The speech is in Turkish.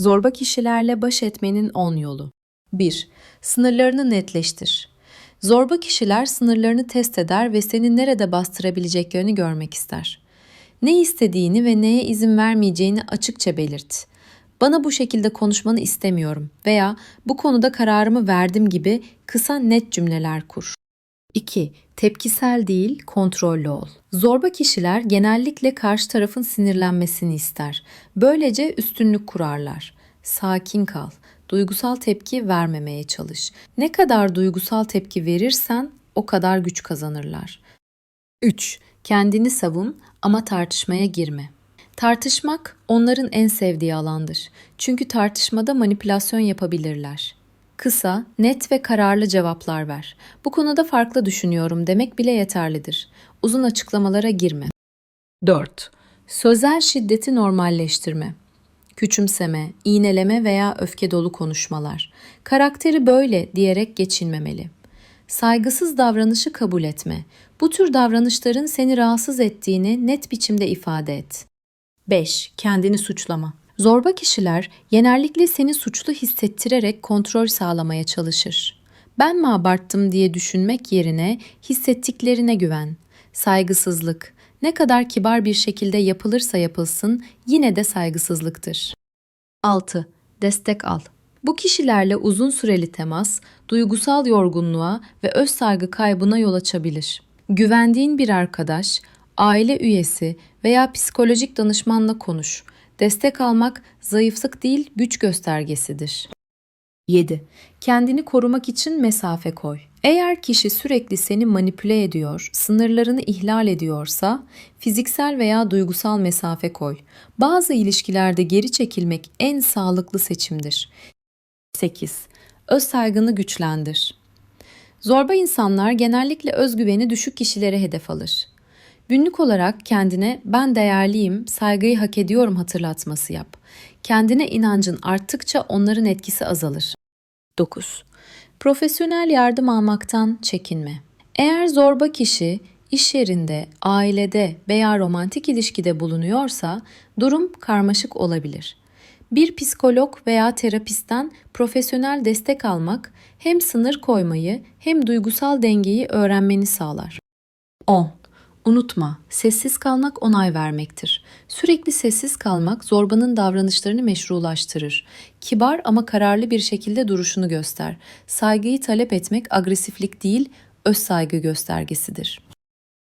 Zorba kişilerle baş etmenin 10 yolu. 1. Sınırlarını netleştir. Zorba kişiler sınırlarını test eder ve seni nerede bastırabileceklerini görmek ister. Ne istediğini ve neye izin vermeyeceğini açıkça belirt. Bana bu şekilde konuşmanı istemiyorum veya bu konuda kararımı verdim gibi kısa net cümleler kur. 2. Tepkisel değil, kontrollü ol. Zorba kişiler genellikle karşı tarafın sinirlenmesini ister. Böylece üstünlük kurarlar. Sakin kal. Duygusal tepki vermemeye çalış. Ne kadar duygusal tepki verirsen o kadar güç kazanırlar. 3. Kendini savun ama tartışmaya girme. Tartışmak onların en sevdiği alandır. Çünkü tartışmada manipülasyon yapabilirler. Kısa, net ve kararlı cevaplar ver. Bu konuda farklı düşünüyorum demek bile yeterlidir. Uzun açıklamalara girme. 4. Sözel şiddeti normalleştirme. Küçümseme, iğneleme veya öfke dolu konuşmalar. Karakteri böyle diyerek geçinmemeli. Saygısız davranışı kabul etme. Bu tür davranışların seni rahatsız ettiğini net biçimde ifade et. 5. Kendini suçlama. Zorba kişiler genellikle seni suçlu hissettirerek kontrol sağlamaya çalışır. Ben mi abarttım diye düşünmek yerine hissettiklerine güven. Saygısızlık ne kadar kibar bir şekilde yapılırsa yapılsın yine de saygısızlıktır. 6. Destek al. Bu kişilerle uzun süreli temas, duygusal yorgunluğa ve öz saygı kaybına yol açabilir. Güvendiğin bir arkadaş, aile üyesi veya psikolojik danışmanla konuş. Destek almak zayıflık değil, güç göstergesidir. 7. Kendini korumak için mesafe koy. Eğer kişi sürekli seni manipüle ediyor, sınırlarını ihlal ediyorsa fiziksel veya duygusal mesafe koy. Bazı ilişkilerde geri çekilmek en sağlıklı seçimdir. 8. Öz saygını güçlendir. Zorba insanlar genellikle özgüveni düşük kişilere hedef alır. Günlük olarak kendine ben değerliyim, saygıyı hak ediyorum hatırlatması yap. Kendine inancın arttıkça onların etkisi azalır. 9. Profesyonel yardım almaktan çekinme. Eğer zorba kişi iş yerinde, ailede veya romantik ilişkide bulunuyorsa durum karmaşık olabilir. Bir psikolog veya terapistten profesyonel destek almak hem sınır koymayı hem duygusal dengeyi öğrenmeni sağlar. 10. Unutma, sessiz kalmak onay vermektir. Sürekli sessiz kalmak zorbanın davranışlarını meşrulaştırır. Kibar ama kararlı bir şekilde duruşunu göster. Saygıyı talep etmek agresiflik değil, öz saygı göstergesidir.